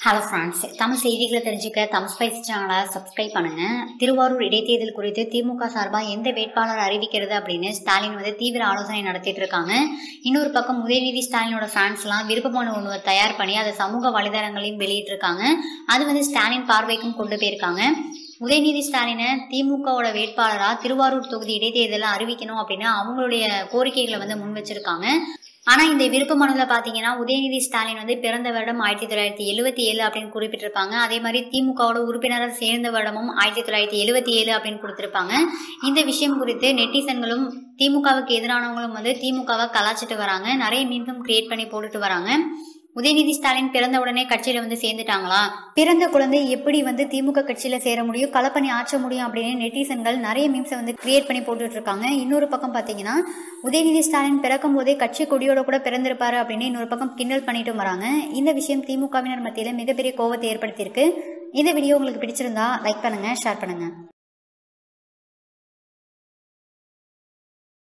Hello friends Tamil செய்திகளை தெரிஞ்சுக்க Tamil spice சேனலை சப்ஸ்கிரைப் பண்ணுங்க. திருவாரூர் இடைத்தேர்தல் குறித்து திமுக சார்பாக எந்த வேட்பாளர் அறிவிக்கிறது அப்படின்னு ஸ்டாலின் வந்து தீவிர ஆலோசனை நடத்திட்டு இருக்காங்க. இன்னொரு பக்கம் உதயநிதி ஸ்டாலினோட ஃபேன்ஸ்லாம் விருப்ப மனு ஒன்று தயார் பண்ணி அதை சமூக வலைதளங்களையும் வெளியிட்டிருக்காங்க அது வந்து ஸ்டாலின் பார்வைக்கும் கொண்டு போயிருக்காங்க. உதயநிதி ஸ்டாலினை திமுகவோட வேட்பாளராக திருவாரூர் தொகுதி இடைத்தேர்தலில் அறிவிக்கணும் அப்படின்னு அவங்களுடைய கோரிக்கைகளை வந்து முன் வச்சிருக்காங்க ஆனா இந்த விருப்ப மனுல பாத்தீங்கன்னா உதயநிதி ஸ்டாலின் வந்து பிறந்த வருடம் ஆயிரத்தி தொள்ளாயிரத்தி எழுபத்தி ஏழு அப்படின்னு குறிப்பிட்டிருப்பாங்க. அதே மாதிரி திமுகவோட உறுப்பினராக சேர்ந்த வருடமும் ஆயிரத்தி தொள்ளாயிரத்தி எழுபத்தி ஏழு அப்படின்னு கொடுத்திருப்பாங்க. இந்த விஷயம் குறித்து நெட்டிசன்களும் திமுகவுக்கு எதிரானவங்களும் வந்து திமுகவை கலாச்சிட்டு வராங்க. நிறைய மீண்டும் கிரியேட் பண்ணி போட்டுட்டு வராங்க. உதயநிதி ஸ்டாலின் பிறந்த உடனே கட்சியில வந்து சேர்ந்துட்டாங்களா? பிறந்த குழந்தை எப்படி வந்து திமுக கட்சியில சேர முடியும்? களப்பணி ஆற்ற முடியும் அப்படின்னு நெட்டிசன்கள் நிறைய மீம்ஸை வந்து கிரியேட் பண்ணி போட்டுட்டு இருக்காங்க இன்னொரு பக்கம் பாத்தீங்கன்னா உதயநிதி ஸ்டாலின் பிறக்கும் போதே கட்சி கொடியோட கூட பிறந்திருப்பாரு அப்படின்னு இன்னொரு பக்கம் கிண்டல் பண்ணிட்டு வராங்க. இந்த விஷயம் திமுகவினர் மத்தியில மிகப்பெரிய கோவத்தை ஏற்படுத்தியிருக்கு. இந்த வீடியோ உங்களுக்கு பிடிச்சிருந்தா லைக் பண்ணுங்க ஷேர் பண்ணுங்க.